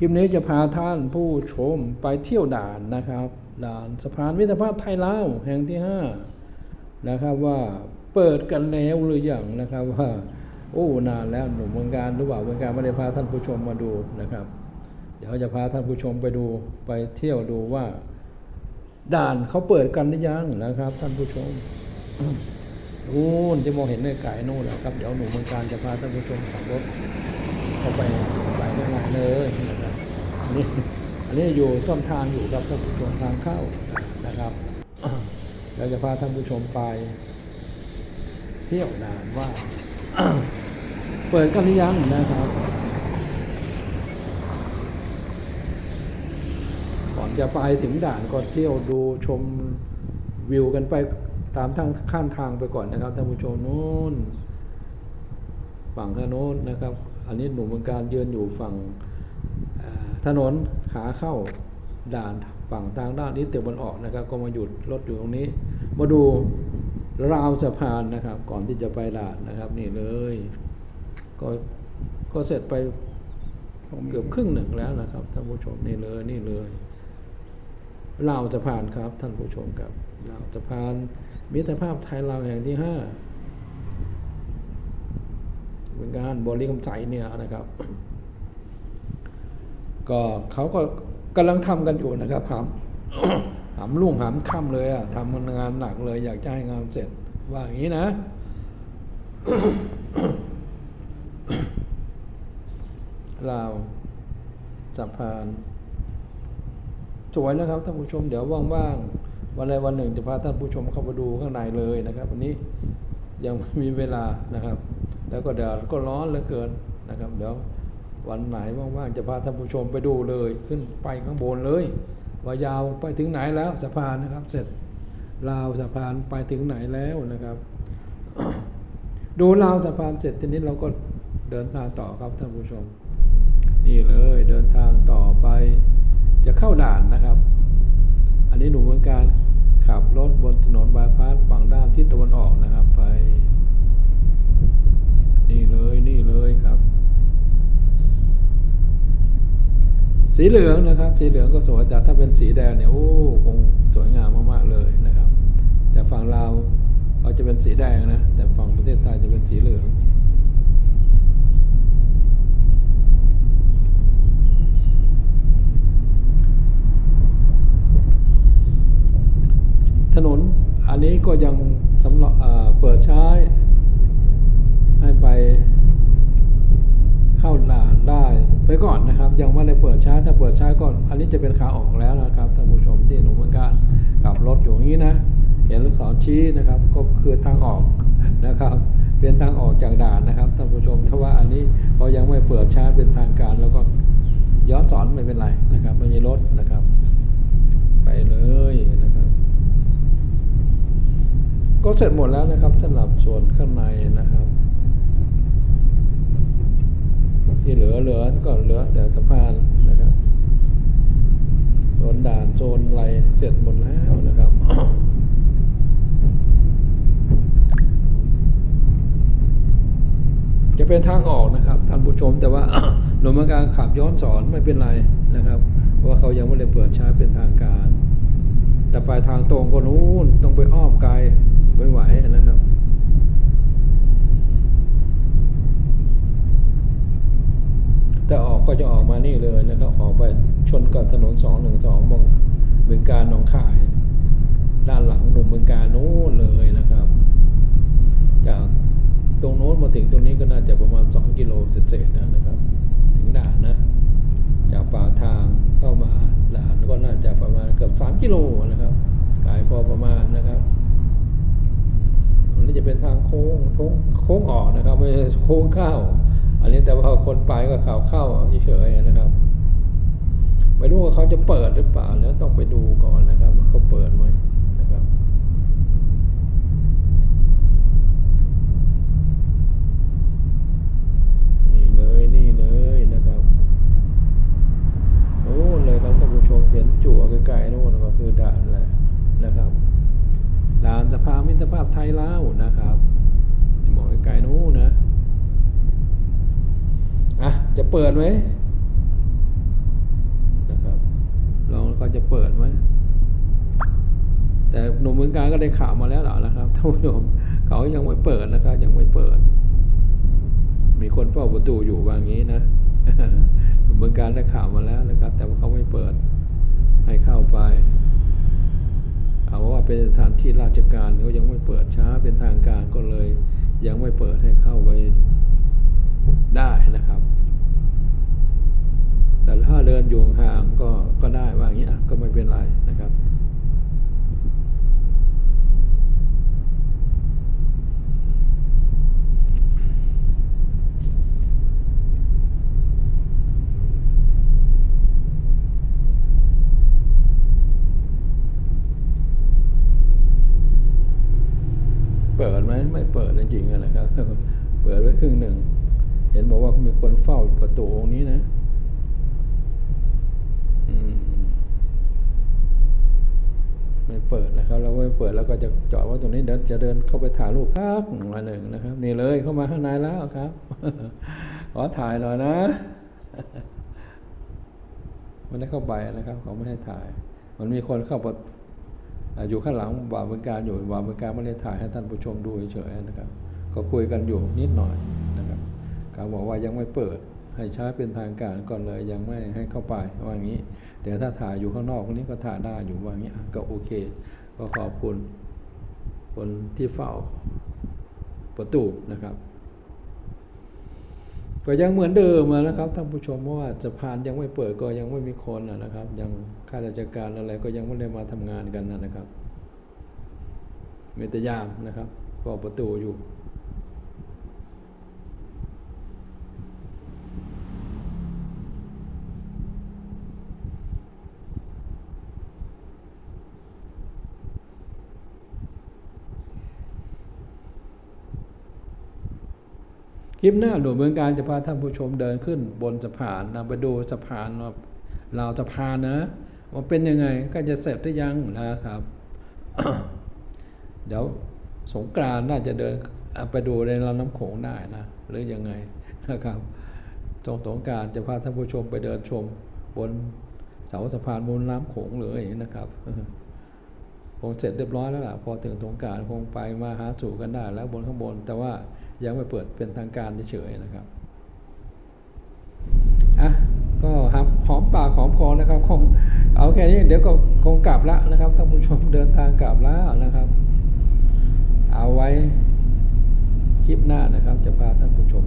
คลิปนี้จะพาท่านผู้ชมไปเที่ยวด่านนะครับ ด่านสะพานมิตรภาพไทยลาวแห่งที่ห้านะครับว่าเปิดกันแล้วหรือยังนะครับว่าโอ้นานแล้วหนุ่มเมืองการหรือเปล่าเมืองการไม่ได้พาท่านผู้ชมมาดูนะครับ เดี๋ยวจะพาท่านผู้ชมไปดูไปเที่ยวดูว่า ด่านเขาเปิดกันหรือยังนะครับ ท่านผู้ชมนู่นจะมองเห็นในไก่นู่นนะครับ เดี๋ยวหนุ่มเมืองการจะพาท่านผู้ชมขับรถเข้าไปไปได้ง่ายเลยนะครับ นนี้อันนี้อยู่ต้นทางอยู่กับท่านผู้ชมทางเข้านะครับเราจะพาท่านผู้ชมไป เที่ยวด่านว่า เปิดกันหรือยังนะครับ ก่อนจะไปถึงด่านก็เที่ยวดูชมวิวกันไปตามทางข้างทางไปก่อนนะครับท่านผู้ชมนู้นฝั่งถนนนะครับ อันนี้หนุ่มเมืองการยืนอยู่ฝั่ง ถนนขาเข้าด่านฝั่งทางด้านนี้เตะวันออกนะครับ ก็มาหยุดรถอยู่ตรงนี้ มาดูราวสะพานนะครับ ก่อนที่จะไปด่านนะครับ นี่เลย ก็ก็เสร็จไปเกือบครึ่งหนึ่งแล้วนะครับท่านผู้ชมนี่เลยนี่เลยราวสะพานครับท่านผู้ชมครับราวสะพานมิตรภาพไทยลาวแห่งที่ห้าเป็นการบริกรรมใจเนี่ยนะครับ ก็เขาก็กำลังทำกันอยู่นะครับหามหามลุ่งหามค่ำเลยอะทำงานหนักเลย อยากจะให้งานเสร็จว่าอย่างนี้นะลาวสะพาน สวยนะครับท่านผู้ชมเดี๋ยวว่างๆวันใดวันหนึ่งจะพาท่านผู้ชมเข้าไปดูข้างในเลยนะครับ วันนี้ยังไม่มีเวลานะครับ แล้วก็เดี๋ยวก็ร้อนเหลือเกินนะครับ เดี๋ยว วันไหนว่างๆจะพาท่านผู้ชมไปดูเลยขึ้นไปข้างบนเลยว่ายาวไปถึงไหนแล้วสะพานนะครับ เสร็จราวสะพานไปถึงไหนแล้วนะครับ ดูราวสะพานเสร็จทีนี้เราก็เดินทางต่อครับท่านผู้ชม นี่เลยเดินทางต่อไปจะเข้าด่านนะครับ อันนี้หนูเหมือนการ เหลืองนะครับ สีเหลืองก็สวยแต่ถ้าเป็นสีแดงเนี่ยโอ้คงสวยงามมากๆเลยนะครับ แต่ฝั่งลาวเขาจะเป็นสีแดงนะแต่ฝั่งประเทศไทยจะเป็นสีเหลืองถนนอันนี้ก็ยังสำหรับเอ่อเปิดใช้ ให้ไปเข้าด่าน ได้ไปก่อนนะครับ ยังไม่ได้เปิดช้าถ้าเปิดช้าก็อันนี้จะเป็นขาออกแล้วนะครับท่านผู้ชมที่หนูเหมือนกันขับรถอยู่นี้นะ เห็นลูกศรชี้นะครับ ก็คือทางออกนะครับ เป็นทางออกจากด่านนะครับท่านผู้ชมถ้าว่าอันนี้เขายังไม่เปิดช้าเป็นทางการ แล้วก็ย้อนสอนไม่เป็นไรนะครับ ไม่มีรถนะครับ ไปเลยนะครับ ก็เสร็จหมดแล้วนะครับสำหรับส่วนข้างในนะครับ ที่ เหลือเหลือก็เหลือแต่สะพานนะครับโซนด่านโซนอะไรเสร็จหมดแล้วนะครับจะเป็นทางออกนะครับท่านผู้ชมแต่ว่าหน่วยการขับย้อนสอนไม่เป็นไรนะครับเพราะว่าเขายังไม่ได้เปิดใช้เป็นทางการ แต่ไปทางตรงก็นู้นต้องไปอ้อมไกลไม่ไหวนะครับ แต่ออกก็จะออกมานี่เลยแล้วก็ออกไปช นกับถนนสองหนึ่งสองมองเมืองการหนองคาย ด้านหลังหนุ่มเมืองการนู้นเลยนะครับ จากตรงโน้นมาถึงตรงนี้ก็น่าจะประมาณ 2 กิโลเศษๆนะครับ ถึงด่านนะ จากป่าทางเข้ามาด่านก็น่าจะประมาณเกือบ 3 กิโลนะครับไกลพอประมาณนะครับอันนี้จะเป็นทางโค้งโค้งโค้งออกนะครับไม่ใช่โค้งเข้า อันนี้แต่ว่าคนไปก็ข่าวเข้าเฉยๆนะครับ ไม่รู้ว่าเขา จะเปิดหรือเปล่าแล้วต้องไปดูก่อนนะครับ ว่าเขาเปิดไหมนะครับ นี่เลยนี่เลยนะครับโอ้เลยครับท่านผู้ชมเห็นจั่วไกลๆโน่นก็คือด่านแหละนะครับด่านสภามิตรภาพไทยลาวนะครับมองไกลๆนู้นนะอะจะเปิดไหม แต่หนุ่มเมืองการก็ได้ข่าวมาแล้วล่ะนะครับท่านผู้ชมเขายังไม่เปิดนะครับ ยังไม่เปิด มีคนเฝ้าประตูอยู่ว่างี้นะหนุ่มเมืองการได้ข่าวมาแล้วนะครับ แต่ว่าเขาไม่เปิด ให้เข้าไปเอาว่าเป็นสถานที่ราชการเขายังไม่เปิดช้าเป็นทางการก็เลย ยังไม่เปิดให้เข้าไปได้นะครับ แต่ถ้าเดินอยู่ห่างก็ก็ได้ว่าอย่างนี้อะก็ไม่เป็นไรนะครับ เปิดไหมไม่เปิดจริงๆอะนะครับ เปิดไว้ครึ่งหนึ่ง เห็นบอกว่ามีคนเฝ้าประตูองค์นี้นะ อืมไม่ เปิดนะครับเราไม่เปิดแล้วก็จะจอดว่าตรงนี้เดินจะเดินเข้าไปถ่ายรูปพักหน่อยหนึ่งนะครับ นี่เลยเข้ามาข้างในแล้วครับขอถ่ายหน่อยนะไม่ได้เข้าไปนะครับ เขาไม่ให้ถ่าย มันมีคนเข้าไปอ่าอยู่ข้างหลังบาวบริการอยู่บาวบริการไม่ได้ถ่ายให้ท่านผู้ชมดูเฉยๆนะครับ ก็คุยกันอยู่นิดหน่อยนะครับเขาบอกว่ายังไม่เปิดให้ใช้เป็นทางการก่อนเลยยังไม่ให้เข้าไปว่าอย่างนี้ แต่ถ้าถ่ายอยู่ข้างนอกคนนี้ก็ถ่ายได้อยู่ว่างนี้ก็โอเค ก็ขอบคุณคนที่เฝ้าประตูนะครับ ก็ยังเหมือนเดิมนะครับท่านผู้ชมเพราะว่าสะพานยังไม่เปิดก็ยังไม่มีคนนะครับ ยังข้าราชการอะไรก็ยังไม่ได้มาทำงานกันนะครับมีแต่ยามนะครับเฝ้าประตูอยู่ คลิปหน้าหลวงเมืองการจะพาท่านผู้ชมเดินขึ้น บนสะพานนะไปดูสะพานว่าเราวสะพานนะว่าเป็นยังไงก็จะเสร็จหรือยังนะครับ เดี๋ยวสงกรานน่าจะเดินไปดูในลำน้ำโขงได้นะ หรือยังไงนะครับตรงสงการจะพาท่านผู้ชมไปเดินชมบนเสาสะพานบนน้ำโขงเลยนะครับ คงเสร็จเรียบร้อยแล้วล่ะพอถึงสงการคงไปมาหาสู่กันได้แล้วบนข้างบน แต่ว่ายังไม่เปิดเป็นทางการเฉยๆนะครับอะก็ครับหอมปากหอมคอนะครับคงเอาแค่นี้เดี๋ยวก็คงกลับละนะครับท่านผู้ชมเดินทางกลับแล้วนะครับ เอาไว้คลิปหน้านะครับ จะพาท่านผู้ชม